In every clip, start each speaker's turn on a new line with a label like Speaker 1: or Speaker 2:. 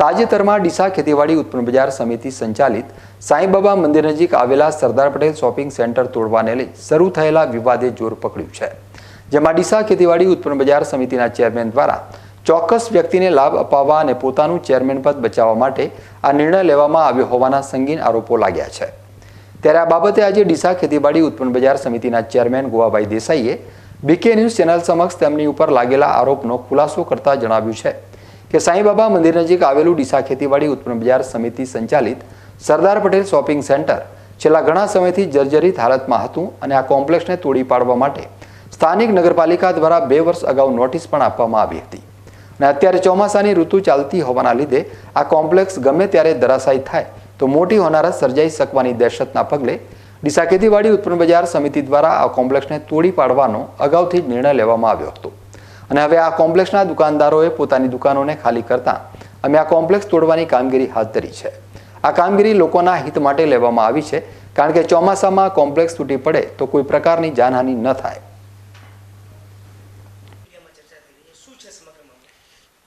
Speaker 1: તાજેતરમાં ડીસા ખેતીવાડી ઉત્પન્ન બજાર સમિતિ સંચાલિત સાંઈબાબા મંદિર નજીક આવેલા સરદાર પટેલ શોપિંગ સેન્ટર તોડવાને લઈ શરૂ થયેલા વિવાદે જોર પકડ્યું છે. જેમાં ડીસા ખેતીવાડી ઉત્પન્ન બજાર સમિતિના ચેરમેન દ્વારા ચોક્કસ વ્યક્તિને લાભ અપાવવા અને પોતાનું ચેરમેન પદ બચાવવા માટે આ નિર્ણય લેવામાં આવ્યો હોવાના સંગીન આરોપો લાગ્યા છે. ત્યારે આ બાબતે આજે ડીસા ખેતીવાડી ઉત્પન્ન બજાર સમિતિના ચેરમેન ગોવાભાઈ દેસાઈએ બીકે ન્યૂઝ ચેનલ સમક્ષ તેમની ઉપર લાગેલા આરોપનો ખુલાસો કરતા જણાવ્યું છે. કે સાંઈબાબા મંદિર નજીક આવેલું ડીસા ખેતીવાડી ઉત્પન્ન બજાર સમિતિ સંચાલિત સરદાર પટેલ શોપિંગ સેન્ટર છેલ્લા ઘણા સમયથી જર્જરિત હાલતમાં હતું અને આ કોમ્પ્લેક્સને તોડી પાડવા માટે સ્થાનિક નગરપાલિકા દ્વારા બે વર્ષ અગાઉ નોટિસ પણ આપવામાં આવી હતી. અને અત્યારે ચોમાસાની ઋતુ ચાલતી હોવાના લીધે આ કોમ્પ્લેક્સ ગમે ત્યારે ધરાશાયી થાય તો મોટી હોનારત સર્જાઈ શકવાની દહેશતના પગલે ડીસા ખેતીવાડી ઉત્પન્ન બજાર સમિતિ દ્વારા આ કોમ્પ્લેક્સને તોડી પાડવાનો અગાઉથી જ નિર્ણય લેવામાં આવ્યો હતો. અને હવે આ કોમ્પ્લેક્સના દુકાનદારોએ પોતાની દુકાનોને ખાલી કરતા અમે આ કોમ્પ્લેક્સ તોડવાની કામગીરી હાથ ધરી છે. આ કામગીરી લોકોના હિત માટે લેવામાં આવી છે. કારણ કે ચોમાસામાં કોમ્પ્લેક્સ તૂટી પડે તો કોઈ પ્રકારની જાનહાનિ ન થાય.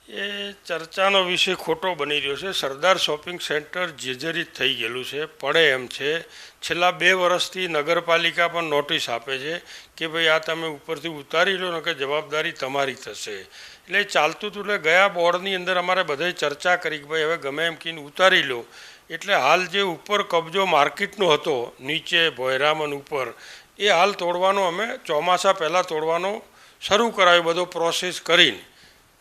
Speaker 2: એ ચર્ચાનો વિષય ખોટો બની રહ્યો છે. સરદાર શોપિંગ સેન્ટર જર્જરિત થઈ ગયેલું છે. પડે એમ છે. છેલ્લા બે વર્ષથી નગરપાલિકા પણ નોટિસ આપે છે કે ભાઈ આ તમે ઉપરથી ઉતારી લો ને કે જવાબદારી તમારી થશે. એટલે ચાલતું હતું એટલે ગયા બોર્ડની અંદર અમારે બધાય ચર્ચા કરી કે ભાઈ હવે ગમે એમ કહીને ઉતારી લો. એટલે હાલ જે ઉપર કબજો માર્કેટનો હતો, નીચે ભોયરામન ઉપર, એ હાલ તોડવાનો અમે ચોમાસા પહેલાં તોડવાનો શરૂ કરાવ્યો બધો પ્રોસેસ કરીને.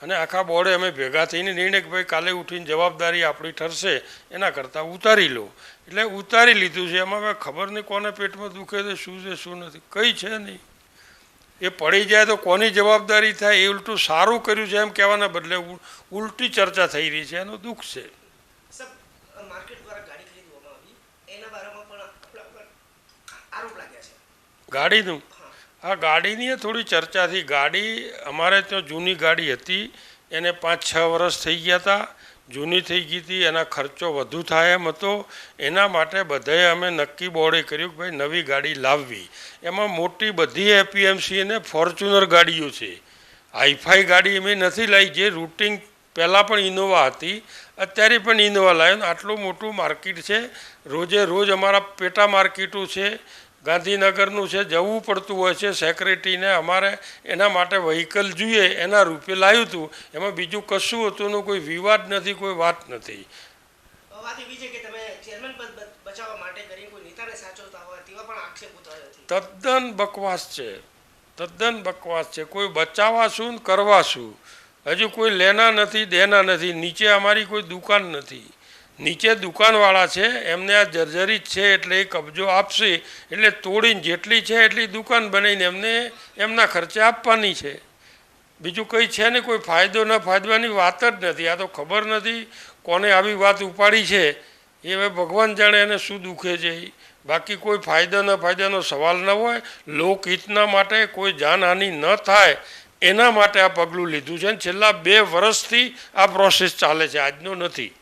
Speaker 2: અને આખા બોર્ડે અમે ભેગા થઈને નિર્ણય કે ભાઈ કાલે ઉઠીને જવાબદારી આપણી ઠરશે એના કરતાં ઉતારી લો. એટલે ઉતારી લીધું છે એમાં હવે ખબર નહીં કોને પેટમાં દુખે છે શું છે શું નથી કંઈ છે નહીં. એ પડી જાય તો કોની જવાબદારી થાય એ ઉલટું સારું કર્યું છે એમ કહેવાના બદલે ઉલટી ચર્ચા થઈ રહી છે એનું દુઃખ છે. ગાડીનું? આ ગાડીની થોડી ચર્ચા થઈ. ગાડી, અમારે ત્યાં જૂની ગાડી હતી. એને પાંચ, છ વર્ષ થઈ ગયા હતા જૂની થઈ ગઈ હતી. એના ખર્ચો વધુ થાય એમ હતો. એના માટે બધાએ અમે નક્કી બોર્ડે કર્યું કે ભાઈ નવી ગાડી લાવવી. એમાં મોટી બધી એપીએમસી અને ફોર્ચ્યુનર ગાડીઓ છે. હાઈફાઈ ગાડી અમે નથી લાવી જે રૂટિંગ પહેલાં પણ ઇનોવા હતી, અત્યારે પણ ઇનોવા લાવ્યો આટલું મોટું માર્કેટ છે. રોજે રોજ અમારા પેટા માર્કેટો છે. ગાંધીનગરનું છે જવું પડતું હોય છે સેક્રેટરીને અમારે એના માટે વ્હીકલ જોઈએ એના રૂપે લાવ્યું હતું. એમાં બીજું કશું હતું ને કોઈ વિવાદ નથી કોઈ વાત નથી. તદ્દન બકવાસ છે. તદ્દન બકવાસ છે. કોઈ બચાવવા શું કરવા શું હજુ કોઈ લેના નથી દેના નથી. નીચે અમારી કોઈ દુકાન નથી. નીચે દુકાનવાળા છે, એમને આ જર્જરિત છે એટલે એ કબજો આપશે. એટલે તોડીને જેટલી છે એટલી દુકાન બનાવીને એમને એમના ખર્ચે આપવાની છે. બીજું કંઈ છે ને કોઈ ફાયદો ન ફાયદવાની વાત જ નથી. આ તો ખબર નથી કોને આવી વાત ઉપાડી છે. એ હવે ભગવાન જાણે એને શું દુખે છે. બાકી કોઈ ફાયદા ન ફાયદાનો સવાલ ન હોય. લોકહિતના માટે કોઈ જાનહાનિ ન થાય. એના માટે આ પગલું લીધું છે અને છેલ્લા બે વર્ષથી આ પ્રોસેસ ચાલે છે. આજનો નથી.